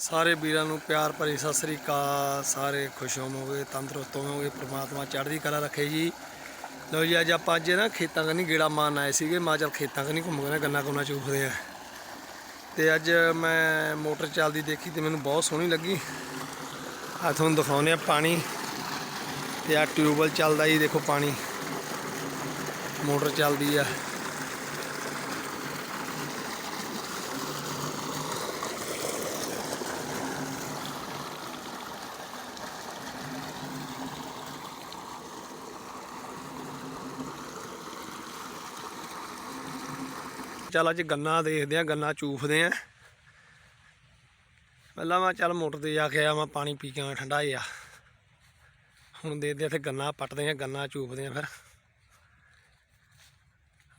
ਸਾਰੇ ਵੀਰਾਂ ਨੂੰ ਪਿਆਰ ਭਰੀ ਸਤਿ ਸ੍ਰੀ ਅਕਾਲ। ਸਾਰੇ ਖੁਸ਼ ਹੋਵੋਗੇ, ਤੰਦਰੁਸਤ ਹੋਵੋਗੇ, ਪ੍ਰਮਾਤਮਾ ਚੜ੍ਹਦੀ ਕਲਾ ਰੱਖੇ ਜੀ। ਲਓ ਜੀ, ਅੱਜ ਆਪਾਂ ਅੱਜ ਨਾ ਖੇਤਾਂ ਕਨੀ ਗੇੜਾ ਮਾਰਨ ਆਏ ਸੀਗੇ। ਮਾ ਚੱਲ ਖੇਤਾਂ ਕਨੀ ਘੁੰਮ ਗਏ ਗੰਨਾ ਗੁੰਨਾ ਚੂਫਦੇ ਆ। ਤੇ ਅੱਜ ਮੈਂ ਮੋਟਰ ਚੱਲਦੀ ਦੇਖੀ ਤੇ ਮੈਨੂੰ ਬਹੁਤ ਸੋਹਣੀ ਲੱਗੀ। ਆ ਤੁਹਾਨੂੰ ਦਿਖਾਉਂਦੇ ਆ ਪਾਣੀ। ਤੇ ਆ ਟਿਊਬਵੈਲ ਚੱਲਦਾ ਜੀ, ਦੇਖੋ ਪਾਣੀ। ਮੋਟਰ ਚੱਲਦੀ ਆ। ਚੱਲ ਅੱਜ ਗੰਨਾ ਦੇਖਦੇ ਆ, ਗੰਨਾ ਚੂਫਦੇ ਆ। ਪਹਿਲਾਂ ਮੈਂ ਚੱਲ ਮੋਟਰ ਤੇ ਜਾ ਕੇ ਆ ਮੈਂ ਪਾਣੀ ਪੀ ਕੇ ਆਇਆ, ਠੰਡਾ ਜਿਹਾ। ਹੁਣ ਦੇਖਦੇ ਆ ਇੱਥੇ ਗੰਨਾ ਪੱਟਦੇ ਆ, ਗੰਨਾ ਚੂਫਦੇ ਆ ਫਿਰ।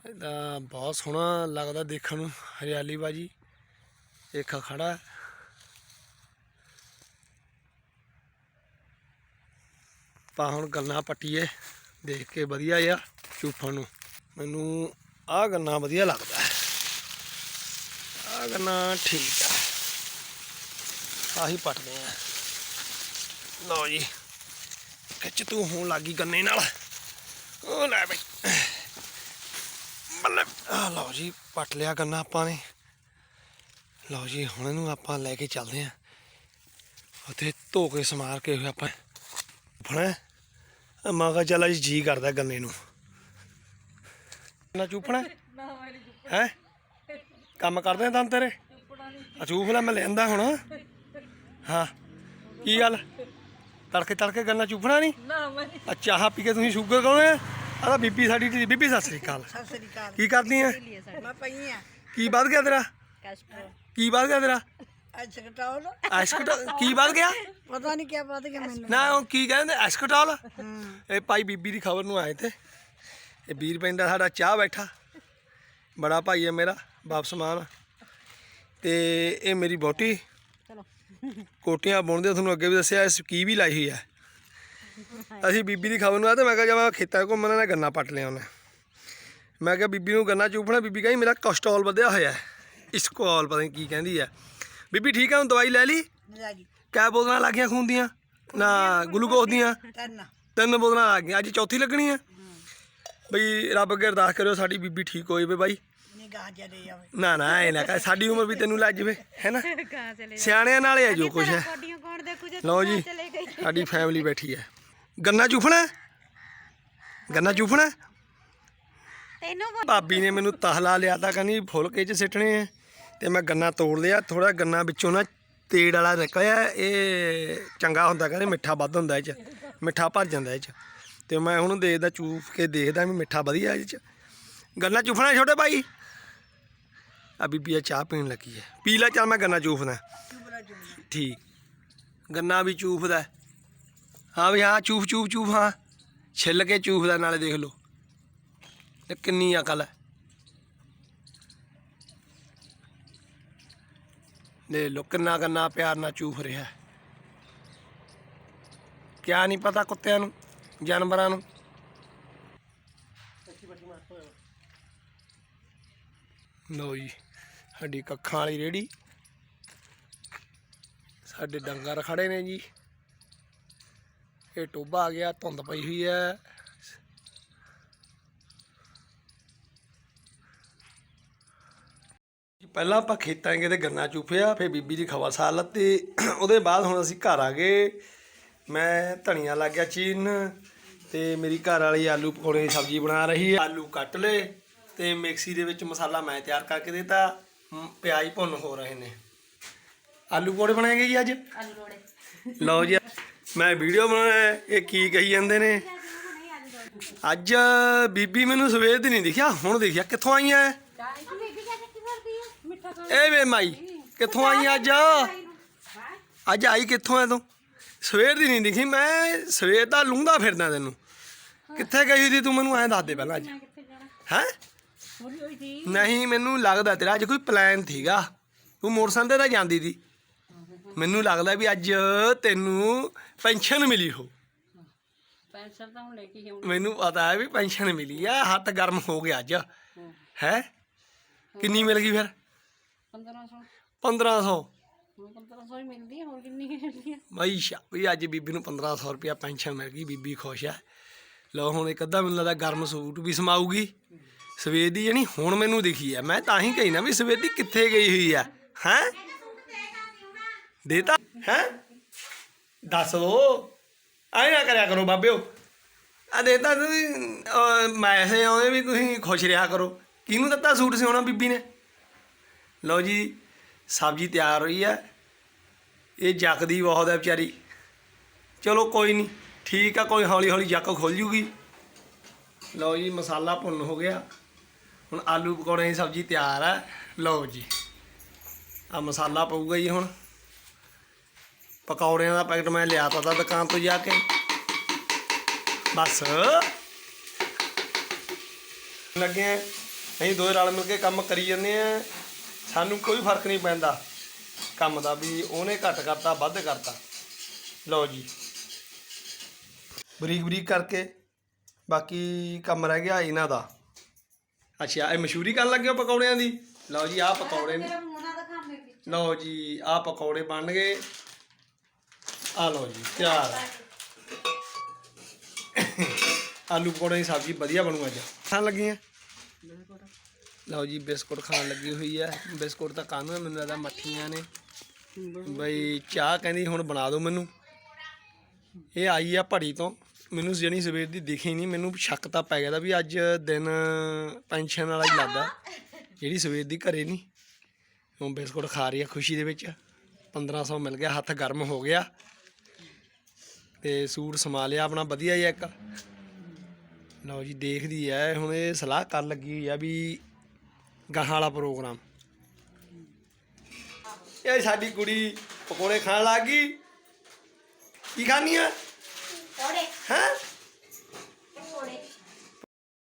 ਇਹਦਾ ਬਹੁਤ ਸੋਹਣਾ ਲੱਗਦਾ ਦੇਖਣ ਨੂੰ, ਹਰਿਆਲੀ ਬਾਜੀ। ਇੱਕ ਖੜਾ। ਹੈ। ਹੁਣ ਗੰਨਾ ਪੱਟੀਏ, ਦੇਖ ਕੇ ਵਧੀਆ ਆ ਚੂਫਣ ਨੂੰ। ਮੈਨੂੰ ਆਹ ਗੰਨਾ ਵਧੀਆ ਲੱਗਦਾ। ਹੈ ਆਹ ਗੰਨਾ ਠੀਕ ਆ। ਆਹੀ ਪੱਟਦੇ ਆ। ਲਓ ਜੀ ਖਿੱਚ ਤੂੰ ਹੋਣ ਲੱਗੀ ਗੰਨੇ ਨਾਲ। ਉਹ ਲੈ ਬਈ। ਬੱਲੇ ਆ ਲਓ ਜੀ ਪੱਟ ਲਿਆ ਗੰਨਾ ਆਪਾਂ ਨੇ। ਲਓ ਜੀ ਹੁਣ ਇਹਨੂੰ ਆਪਾਂ ਲੈ ਕੇ ਚੱਲਦੇ ਆ। ਉੱਥੇ ਧੋ ਕੇ ਸਮਾਰ ਕੇ ਹੋਇਆ ਆਪਾਂ ਫਣਾ ਮਾਂ ਕਾ ਚੱਲ ਅੱਜ ਜੀ ਕਰਦਾ ਗੰਨੇ ਨੂੰ। ਨਾ ਚੂਪਣਾ। ਹੈ? ਕੰਮ ਕਰਦੇ ਤਾਂ ਤੇਰੇ? ਆ ਚੂਫ ਲੈ ਮੈਂ ਲੈਂਦਾ ਹੁਣ। ਹਾਂ ਕੀ ਗੱਲ? ਤੜਕੇ ਤੜਕੇ ਗੰਨਾ ਚੂਫਣਾ ਨਹੀਂ? ਨਾ ਮੈਂ ਆ ਚਾਹ ਪੀ ਕੇ ਤੁਸੀਂ ਸ਼ੂਗਰ ਕਹੋਗੇ ਆ? ਤਾਂ ਬੀਬੀ ਸਾਡੀ ਢੀ- ਬੀਬੀ ਸਤਿ ਸ੍ਰੀ ਅਕਾਲ। ਸਤਿ ਸ੍ਰੀ ਅਕਾਲ। ਕੀ ਕਰਦੀ ਆ? ਮੈਂ ਪਈ ਆ। ਕੀ ਵੱਧ ਗਿਆ ਤੇਰਾ? ਕਸਟਰ। ਕੀ ਵੱਧ ਗਿਆ ਤੇਰਾ? ਐਸਕਟਾਉਲ ਐਸਕਟ ਕੀ ਵੱਧ ਗਿਆ? ਪਤਾ ਨਹੀਂ ਕੀ ਪਤਾ ਕਿ ਮੈਨੂੰ। ਨਾ ਉਹ ਕੀ ਕਹਿੰਦੇ? ਐਸਕਟਾਲ ਹੂੰ। ਇਹ ਭਾਈ ਬੀਬੀ ਦੀ ਖਬਰ ਨੂੰ ਆਏ ਤੇ। ਇਹ ਵੀਰ ਪੈਂਦਾ ਸਾਡਾ ਚਾਹ ਬੈਠਾ। ਬੜਾ ਭਾਈ ਹੈ ਮੇਰਾ ਵਾਪਸ ਮਾਨ ਤੇ ਇਹ ਮੇਰੀ ਬੋਟੀ ਚਲੋ। ਕੋਟੀਆਂ ਬੁਣਦੇ ਤੁਹਾਨੂੰ ਅੱਗੇ ਵੀ ਦੱਸਿਆ ਇਸ ਕੀ ਵੀ ਲਾਈ ਹੋਈ ਹੈ ਅਸੀਂ ਬੀਬੀ ਦੀ ਖਬਰ ਨੂੰ ਆ ਤੇ ਮੈਂ ਕਿਹਾ ਜਦ ਮੈਂ ਖੇਤਾਂ ਘੁੰਮਣਾ ਨਾ ਗੰਨਾ ਪੱਟ ਲਿਆ ਉਹਨੇ। ਮੈਂ ਕਿਹਾ ਬੀਬੀ ਨੂੰ ਗੰਨਾ ਚੂਪਣਾ ਬੀਬੀ ਕਹਿੰਦੀ ਮੇਰਾ ਕੋਸਟਰੋਲ ਵਧਿਆ ਹੋਇਆ ਹੈ। ਇਸਕੋਲ ਪਤਾ ਨਹੀਂ ਕੀ ਕਹਿੰਦੀ ਹੈ ਬੀਬੀ ਠੀਕ ਹੈ ਹੁਣ ਦਵਾਈ ਲੈ ਲਈ? ਜਾ ਜੀ ਕਿਆ ਬੋਤਲਾਂ ਲੱਗ ਗਈਆਂ ਖੂਨ ਦੀਆਂ? ਨਾ ਗਲੂਕੋਜ਼ ਦੀਆਂ? ਤੰਨਾ। ਤਿੰਨ ਬੋਤਲਾਂ ਲੱਗ ਗਈਆਂ ਅੱਜ ਚੌਥੀ ਲੱਗਣੀ ਹੈ ਬਈ ਰੱਬ ਅੱਗੇ ਅਰਦਾਸ ਕਰਿਓ ਸਾਡੀ ਬੀਬੀ ਠੀਕ ਹੋ ਜਾਵੇ ਬਾਈ। ਨਿਗਾਹ ਨਾ ਨਾ ਇਹ ਨਾ ਸਾਡੀ ਉਮਰ ਵੀ ਤੈਨੂੰ ਲੱਜ ਜਾਵੇ ਹੈਨਾ ਕਹਾਂ ਚਲੇ ਸਿਆਣਿਆਂ ਨਾਲ ਹੀ ਹੈ ਜੋ ਕੁਛ ਹੈ। ਕੋਡੀਆਂ ਕੌਣ ਦੇਖੂ ਜੇ ਲਓ ਜੀ ਚਲੇ ਗਈ ਸਾਡੀ ਫੈਮਿਲੀ ਬੈਠੀ ਹੈ। ਗੰਨਾ ਚੂਫਣਾ? ਗੰਨਾ ਚੂਫਣਾ? ਤੈਨੂੰ ਭਾਬੀ ਨੇ ਮੈਨੂੰ ਤਹਲਾ ਲਿਆ ਤਾਂ ਕਹਿੰਦੀ ਫੁਲਕੇ 'ਚ ਸਿੱਟਣੇ ਆ ਤੇ ਮੈਂ ਗੰਨਾ ਤੋੜ ਲਿਆ ਥੋੜਾ ਗੰਨਾ ਵਿੱਚੋਂ ਨਾ ਤੇੜ ਵਾਲਾ ਨਿਕਲਿਆ ਇਹ ਚੰਗਾ ਹੁੰਦਾ ਕਹਿੰਦੇ ਮਿੱਠਾ ਵੱਧ ਹੁੰਦਾ ਇਹ 'ਚ ਮਿੱਠਾ ਭਰ ਜਾਂਦਾ ਇਹ 'ਚ। ਤੇ ਮੈਂ ਹੁਣ ਦੇਖਦਾ, ਚੂਫ ਕੇ ਦੇਖਦਾ ਵੀ ਮਿੱਠਾ ਵਧੀਆ ਇਹ 'ਚ। ਗੰਨਾ ਚੂਫਣਾ ਛੋਟੇ ਭਾਈ? ਆ ਬੀਬੀ ਆ ਚਾਹ ਪੀਣ ਲੱਗੀ ਹੈ। ਪੀ ਲੈ ਚੱਲ ਮੈਂ ਗੰਨਾ ਚੂਫਦਾ। ਠੀਕ। ਗੰਨਾ ਵੀ ਚੂਫਦਾ ਹਾਂ। ਵੀ ਹਾਂ, ਚੂਫ ਚੂਫ ਚੂਫ, ਹਾਂ। ਛਿੱਲ ਕੇ ਚੂਫਦਾ, ਨਾਲੇ ਦੇਖ ਲਓ। ਤੇ ਕਿੰਨੀ ਅਕਲ ਹੈ। ਦੇ ਲੋ ਕਿੰਨਾ ਕਿੰਨਾ ਪਿਆਰ ਨਾਲ ਚੂਫ ਰਿਹਾ ਕਿਆ ਨਹੀਂ ਪਤਾ ਕੁੱਤਿਆਂ ਨੂੰ। ਜਾਨਵਰਾਂ ਨੂੰ। ਲੋ ਜੀ, ਸਾਡੀ ਕੱਖਾਂ ਵਾਲੀ ਰੇੜੀ ਸਾਡੇ ਡੰਗਰ ਖੜੇ ਨੇ ਜੀ। ਇਹ ਟੋਬਾ ਆ ਗਿਆ, ਧੁੰਦ ਪਈ ਹੋਈ ਹੈ। ਪਹਿਲਾਂ ਆਪਾਂ ਖੇਤਾਂ ਗਏ ਤੇ ਗੰਨਾ ਚੂਫਿਆ, ਫਿਰ ਬੀਬੀ ਦੀ ਖਵਾ ਸਾਲ ਲੱਤੀ। ਉਹਦੇ ਬਾਅਦ ਹੁਣ ਅਸੀਂ ਘਰ ਆ ਗਏ। ਮੈਂ ਧਨੀਆ ਲੱਗ ਗਿਆ ਚੀਨ ਤੇ ਮੇਰੀ ਘਰ ਵਾਲੀ ਆਲੂ ਪਕੌੜੇ ਦੀ ਸਬਜ਼ੀ ਬਣਾ ਰਹੀ ਹੈ ਆਲੂ ਕੱਟ ਲਏ ਤੇ ਮਿਕਸੀ ਦੇ ਵਿੱਚ ਮਸਾਲਾ ਮੈਂ ਤਿਆਰ ਕਰਕੇ ਦਿੱਤਾ। ਪਿਆਜ਼ ਭੁੰਨ ਹੋ ਰਹੇ ਨੇ। ਆਲੂ ਪਕੌੜੇ ਬਣਾਏਗੇ ਜੀ ਅੱਜ? ਆਲੂ ਲਓ ਜੀ ਮੈਂ ਵੀਡੀਓ ਬਣਾਇਆ ਇਹ ਕੀ ਕਹੀ ਜਾਂਦੇ ਨੇ? ਅੱਜ ਬੀਬੀ ਮੈਨੂੰ ਸਵੇਰ ਦੀ ਨਹੀਂ ਦਿਖਿਆ ਹੁਣ ਦਿਖਿਆ। ਕਿੱਥੋਂ ਆਈਆਂ ਇਹ ਵੇ ਮਾਈ ਕਿੱਥੋਂ ਆਈ ਅੱਜ? ਅੱਜ ਆਈ ਕਿੱਥੋਂ ਐ ਤੂੰ? ਸਵੇਰ ਦੀ ਨਹੀਂ ਦਿਖੀ ਮੈਂ ਸਵੇਰ ਦਾ ਲੂੰਦਾ ਫਿਰਦਾ ਤੈਨੂੰ। ਕਿੱਥੇ ਗਈ ਸੀ ਤੂੰ ਮੈਨੂੰ ਐਂ ਦੱਸ ਦੇ ਪਹਿਲਾਂ ਅੱਜ? ਹੈ? ਨਹੀਂ ਮੈਨੂੰ ਲੱਗਦਾ ਤੇਰਾ ਅੱਜ ਕੋਈ ਪਲਾਨ ਥੀਗਾ ਤੂੰ ਮੋਟਰਸਾਈਕਲ ਤੇ ਤਾਂ ਜਾਂਦੀ ਸੀ। ਮੈਨੂੰ ਲੱਗਦਾ ਵੀ ਅੱਜ ਤੈਨੂੰ ਪੈਨਸ਼ਨ ਮਿਲੀ ਹੋ। ਪੈਨਸ਼ਨ ਤਾਂ ਹੁਣ ਲੈ ਕੇ ਆਉਂ ਮੈਨੂੰ ਪਤਾ ਹੈ ਵੀ ਪੈਨਸ਼ਨ ਮਿਲੀ ਆ ਹੱਥ ਗਰਮ ਹੋ ਗਿਆ ਅੱਜ। ਹੈ। ਕਿੰਨੀ ਮਿਲ ਗਈ ਫਿਰ? 1500 1500 ਹੁਣ 1500 ਹੀ ਮਿਲਦੀ ਹੈ ਹੋਰ ਕਿੰਨੀ ਮਿਲਦੀ ਹੈ ਮਾਈਸ਼ਾ ਵੀ ਅੱਜ ਬੀਬੀ ਨੂੰ 1500 ਰੁਪਇਆ ਪੈਨਸ਼ਨ ਮਿਲ ਗਈ ਬੀਬੀ ਖੁਸ਼ ਆ। ਲਓ ਹੁਣ ਇੱਕ ਅੱਧਾ ਮੈਨੂੰ ਲੱਗਦਾ ਗਰਮ ਸੂਟ ਵੀ ਸਮਾਊਗੀ। ਸਵੇਰ ਦੀ ਜਣੀ ਹੁਣ ਮੈਨੂੰ ਦਿਖੀ ਆ ਮੈਂ ਤਾਂ ਹੀ ਕਹੀ ਨਾ ਵੀ ਸਵੇਰ ਦੀ ਕਿੱਥੇ ਗਈ ਹੋਈ ਆ ਹੈ? ਦੇਤਾ ਹੈ? ਦੱਸ ਦੋ ਐ ਨਾ ਕਰਿਆ ਕਰੋ ਬਾਬਿਓ। ਆ ਦੇਤਾ ਤੁਸੀਂ ਅਹ, ਮੈਸੇ ਆਉਂਦੇ ਵੀ ਤੁਸੀਂ ਖੁਸ਼ ਰਿਹਾ ਕਰੋ। ਕਿਹਨੂੰ ਦਿੱਤਾ ਸੂਟ ਸਿਉਣਾ ਬੀਬੀ ਨੇ? ਲਓ ਜੀ ਸਬਜ਼ੀ ਤਿਆਰ ਹੋਈ ਹੈ। ਇਹ ਜੱਕਦੀ ਬਹੁਤ ਹੈ ਵਿਚਾਰੀ। ਚਲੋ ਕੋਈ ਨਹੀਂ, ਠੀਕ ਆ, ਕੋਈ ਹੌਲੀ ਹੌਲੀ ਜੱਕ ਖੁੱਲ ਜੂਗੀ। ਲਓ ਜੀ, ਮਸਾਲਾ ਭੁੰਨ ਹੋ ਗਿਆ। ਹੁਣ ਆਲੂ ਪਕੌੜੇ ਦੀ ਸਬਜ਼ੀ ਤਿਆਰ ਹੈ। ਲਓ ਜੀ ਆ ਮਸਾਲਾ ਪਊਗਾ ਜੀ ਹੁਣ। ਪਕੌੜਿਆਂ ਦਾ ਪੈਕਟ ਮੈਂ ਲਿਆ ਤਾ ਤਾ ਦੁਕਾਨ ਤੋਂ ਜਾ ਕੇ। ਬਸ। ਲੱਗੇ ਆਂ। ਅਸੀਂ ਦੋਏ ਰਲ ਮਿਲ ਕੇ ਕੰਮ ਕਰੀ ਜਾਂਦੇ ਆ। ਸਾਨੂੰ ਕੋਈ ਫ਼ਰਕ ਨਹੀਂ ਪੈਂਦਾ। ਕੰਮ ਦਾ ਵੀ ਉਹਨੇ ਘੱਟ ਕਰਤਾ, ਵੱਧ ਕਰਤਾ। ਲਓ ਜੀ। ਬਰੀਕ ਬਰੀਕ ਕਰਕੇ ਬਾਕੀ ਕੰਮ ਰਹਿ ਗਿਆ ਇਹਨਾਂ ਦਾ। ਅੱਛਾ, ਇਹ ਮਸ਼ਹੂਰੀ ਕਰਨ ਲੱਗੇ ਹੋ ਪਕੌੜਿਆਂ ਦੀ? ਲਓ ਜੀ, ਆਹ ਪਕੌੜੇ ਨੇ। ਲਓ ਜੀ, ਆਹ ਪਕੌੜੇ ਬਣ ਗਏ। ਆ ਲਓ ਜੀ, ਤਿਆਰ। ਆਲੂ ਪਕੌੜੇ ਦੀ ਸਬਜ਼ੀ ਵਧੀਆ ਬਣੂ ਅੱਜ। ਖਾਣ ਲੱਗੀ ਲਓ ਜੀ, ਬਿਸਕੁਟ ਖਾਣ ਲੱਗੀ ਹੋਈ ਹੈ ਬਿਸਕੁਟ ਤਾਂ ਕਾਹਨੂੰ ਮੈਨੂੰ ਲੱਗਦਾ ਮੱਠੀਆਂ ਨੇ। ਬਈ ਚਾਹ ਕਹਿੰਦੀ, ਹੁਣ ਬਣਾ ਦਿਓ ਮੈਨੂੰ। ਇਹ ਆਈ ਆ ਭੜੀ ਤੋਂ। ਮੈਨੂੰ ਜਣੀ ਸਵੇਰ ਦੀ ਦਿਖੀ ਨਹੀਂ, ਮੈਨੂੰ ਸ਼ੱਕ ਤਾਂ ਪੈ ਗਿਆ ਦਾ ਵੀ ਅੱਜ ਦਿਨ ਪੈਨਸ਼ਨ ਵਾਲਾ ਹੀ ਲੱਗਦਾ, ਜਿਹੜੀ ਸਵੇਰ ਦੀ ਘਰੇ ਨਹੀਂ। ਹੁਣ ਬਿਸਕੁਟ ਖਾ ਰਹੀ ਆ ਖੁਸ਼ੀ ਦੇ ਵਿੱਚ। 1500 ਮਿਲ ਗਿਆ, ਹੱਥ ਗਰਮ ਹੋ ਗਿਆ। ਤੇ ਸੂਟ ਸਮਾ ਲਿਆ ਆਪਣਾ, ਵਧੀਆ ਜਿਹਾ ਇੱਕ। ਲਓ ਜੀ, ਦੇਖਦੀ ਐ ਹੁਣ ਇਹ ਸਲਾਹ ਕਰਨ ਲੱਗੀ ਹੋਈ ਆ ਵੀ ਗਾਹਾਂ ਵਾਲਾ ਪ੍ਰੋਗਰਾਮ। ਇਹ ਸਾਡੀ ਕੁੜੀ ਪਕੌੜੇ ਖਾਣ ਲੱਗ ਗਈ। ਕੀ ਖਾਣੀ ਆ? ਤੋੜੇ ਹੈ?